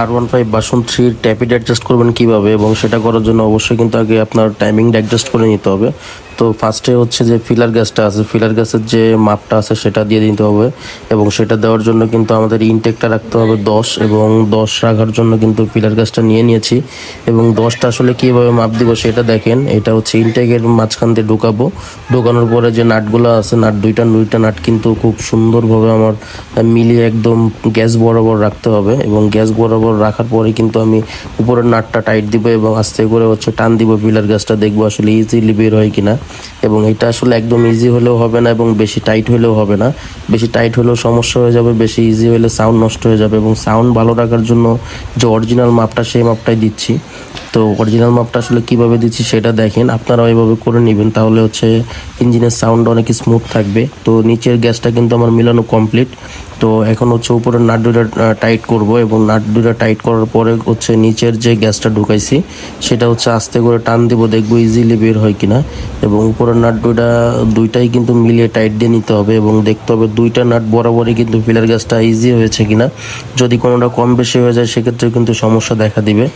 আর one five বাসন থ্রির ট্যাপিড adjust করবেন কীভাবে এবং সেটা করার জন্য অবশ্যই কিন্তু আগে আপনার টাইমিংটা অ্যাডজাস্ট করে নিতে হবে। তো ফার্স্টে হচ্ছে যে ফিলার গ্যাসটা আছে ফিলার গ্যাসের যে মাপটা আছে সেটা দিয়ে দিতে হবে এবং সেটা দেওয়ার জন্য কিন্তু আমাদের ইনটেকটা রাখতে হবে দশ এবং দশ রাখার জন্য কিন্তু ফিলার গ্যাসটা নিয়ে নিয়েছি এবং দশটা আসলে কীভাবে মাপ দিব সেটা দেখেন, এটা হচ্ছে ইনটেকের মাঝখান দিয়ে ঢুকাবো, ঢোকানোর পরে যে নাটগুলো আছে, নাট দুইটা দুইটা নাট কিন্তু খুব সুন্দরভাবে আমার মিলিয়ে একদম গ্যাস বরাবর রাখতে হবে এবং গ্যাস বরাবর রাখার পরে কিন্তু আমি উপরের নাটটা টাইট দিব এবং আস্তে করে হচ্ছে টান দিব ফিলার গ্যাসটা দেখব আসলে ইজিলি বের হয় কিনা। এবং এটা আসলে একদম ইজি হলেও হবে না এবং বেশি টাইট হলেও হবে না। বেশি টাইট হলেও সমস্যা হয়ে যাবে, বেশি ইজি হলে সাউন্ড নষ্ট হয়ে যাবে এবং সাউন্ড ভালো রাখার জন্য যে অরিজিনাল মাপটা সেই মাপটাই দিচ্ছি। তো অরিজিনাল মাপটা আসলে কীভাবে দিচ্ছি সেটা দেখেন আপনারা ওইভাবে করে নেবেন, তাহলে হচ্ছে ইঞ্জিনের সাউন্ড অনেক স্মুথ থাকবে। তো নিচের গ্যাসটা কিন্তু আমার মিলানো কমপ্লিট তো এখন হচ্ছে উপরের নাট টাইট করব এবং নাট টাইট করার পরে হচ্ছে নিচের যে গ্যাসটা ঢুকাইছি, সেটা হচ্ছে আস্তে করে টান দিব, দেখব ইজিলি বের হয় কিনা। এবং উপরের নাট দুটা দুইটাই কিন্তু মিলিয়ে টাইট দিয়ে নিতে হবে এবং দেখতে হবে দুইটা নাট বরাবরই কিন্তু ফিলার গ্যাসটা ইজি হয়েছে কিনা। যদি কোনোটা কম বেশি হয়ে যায় সেক্ষেত্রে কিন্তু সমস্যা দেখা দিবে।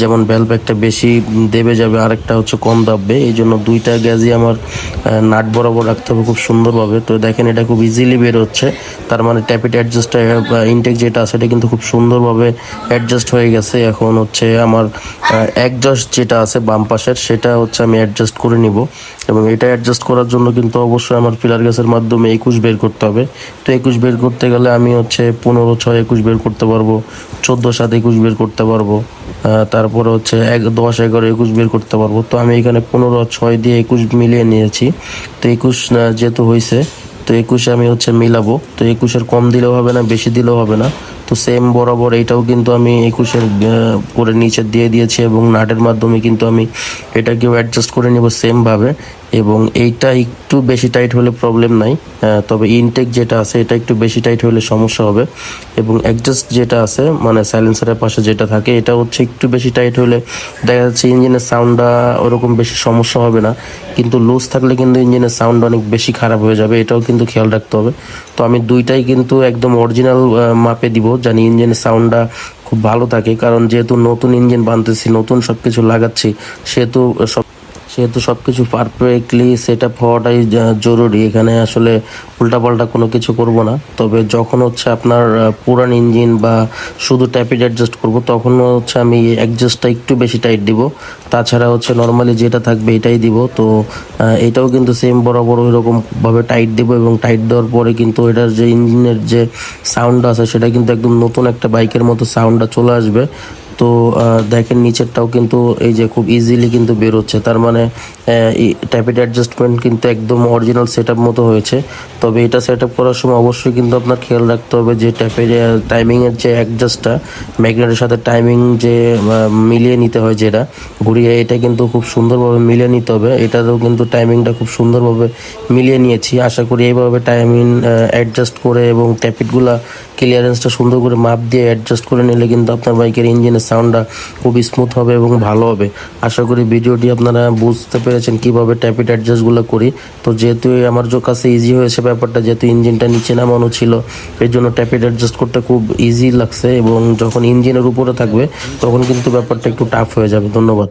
যেমন ভ্যালভ একটা বেশি দেবে যাবে, আরেকটা হচ্ছে কম দাববে। এই জন্য দুইটা গ্যাসই আমার নাট বরাবর রাখতে হবে খুব সুন্দরভাবে। তো দেখেন এটা খুব ইজিলি বের হচ্ছে। তার মানে ট্যাপিট অ্যাডজাস্ট ইনটেক যেটা আছে, এটা কিন্তু খুব সুন্দরভাবে অ্যাডজাস্ট হয়ে গেছে। এখন হচ্ছে আমার অ্যাডজাস্ট যেটা আছে বাম পাশের, সেটা হচ্ছে আমি অ্যাডজাস্ট করে নিব। এবং এটা অ্যাডজাস্ট করার জন্য কিন্তু অবশ্যই আমার পিলার গ্যাসের মাধ্যমে একুশ বের করতে হবে। তো একুশ বের করতে গেলে আমি হচ্ছে পনেরো, ছয়, একুশ বের করতে পারব, চোদ্দ, সাত, একুশ বের করতে পারব তারপরে হচ্ছে এক, দশ, এগারো, একুশ বের করতে পারব। তো আমি এখানে পনেরো, ছয় দিয়ে একুশ মিলিয়ে নিয়েছি। তো একুশ যেহেতু হয়েছে তো একুশে আমি হচ্ছে মিলাবো। তো একুশের কম দিলেও হবে না, বেশি দিলেও হবে না। তো সেম বরাবর এটাও কিন্তু আমি একুশের করে নিচে দিয়ে দিয়েছি এবং নাটের মাধ্যমে কিন্তু আমি এটাকেও অ্যাডজাস্ট করে নেব সেমভাবে এবং এইটা একটু বেশি টাইট হলে প্রবলেম নাই। তবে ইনটেক যেটা আছে, এটা একটু বেশি টাইট হলে সমস্যা হবে। এবং অ্যাডজাস্ট যেটা আছে মানে সাইলেন্সারের পাশে যেটা থাকে, এটা হচ্ছে একটু বেশি টাইট হলে দেখা যাচ্ছে ইঞ্জিনের সাউন্ডটা ওরকম বেশি সমস্যা হবে না। কিন্তু লুজ থাকলে কিন্তু ইঞ্জিনের সাউন্ড অনেক বেশি খারাপ হয়ে যাবে, এটাও কিন্তু খেয়াল রাখতে হবে। তো আমি দুইটাই কিন্তু একদম অরিজিনাল মাপে দিব, জানি ইঞ্জিনের সাউন্ডটা খুব ভালো থাকে। কারণ যেহেতু নতুন ইঞ্জিন বানতেছি, নতুন সব কিছু লাগাচ্ছি, সেহেতু সব সেহেতু সব কিছু পারফেক্টলি সেট আপ হওয়াটাই জরুরি। এখানে আসলে উল্টাপাল্টা কোনো কিছু করব না। তবে যখন হচ্ছে আপনার পুরান ইঞ্জিন বা শুধু ট্যাপিড অ্যাডজাস্ট করব, তখন হচ্ছে আমি অ্যাডজাস্টটা একটু বেশি টাইট দিব। তাছাড়া হচ্ছে নর্মালি যেটা থাকবে এটাই দিব। তো এটাও কিন্তু সেম বরাবর ওই রকমভাবে টাইট দিব এবং টাইট দেওয়ার পরে কিন্তু এটার যে ইঞ্জিনের যে সাউন্ড আছে, সেটা কিন্তু একদম নতুন একটা বাইকের মতো সাউন্ডটা চলে আসবে। তো দেখেন নিচেরটাও কিন্তু এই যে খুব ইজিলি কিন্তু বেরোচ্ছে। তার মানে ট্যাপিড অ্যাডজাস্টমেন্ট কিন্তু একদম অরিজিনাল সেট মতো হয়েছে। তবে এটা সেট করার সময় অবশ্যই কিন্তু আপনার খেয়াল রাখতে হবে যে ট্যাপের টাইমিংয়ের যে অ্যাডজাস্টটা ম্যাগনেটের সাথে টাইমিং যে মিলিয়ে নিতে হয় যেটা, ঘুরিয়ে এটা কিন্তু খুব সুন্দরভাবে মিলিয়ে নিতে হবে। এটাতেও কিন্তু টাইমিংটা খুব সুন্দরভাবে মিলিয়ে নিয়েছি। আশা করি এইভাবে টাইমিং অ্যাডজাস্ট করে এবং ট্যাপিটগুলা ক্লিয়ারেন্সটা সুন্দর করে মাপ দিয়ে অ্যাডজাস্ট করে নিলে কিন্তু আপনার বাইকের ইঞ্জিনের সাউন্ডটা খুব স্মুথ হবে এবং ভালো হবে। আশা করি ভিডিওটি আপনারা বুঝতে পেরেছেন কীভাবে ট্যাপিট অ্যাডজাস্টগুলো করি। তো যেহেতু আমার কাছে ইজি হয়েছে ব্যাপারটা, যেহেতু ইঞ্জিনটা নিচে নামানো ছিল এর জন্য ট্যাপিট অ্যাডজাস্ট করতে খুব ইজি লাগছে এবং যখন ইঞ্জিনের উপরে থাকবে, তখন কিন্তু ব্যাপারটা একটু টাফ হয়ে যাবে। ধন্যবাদ।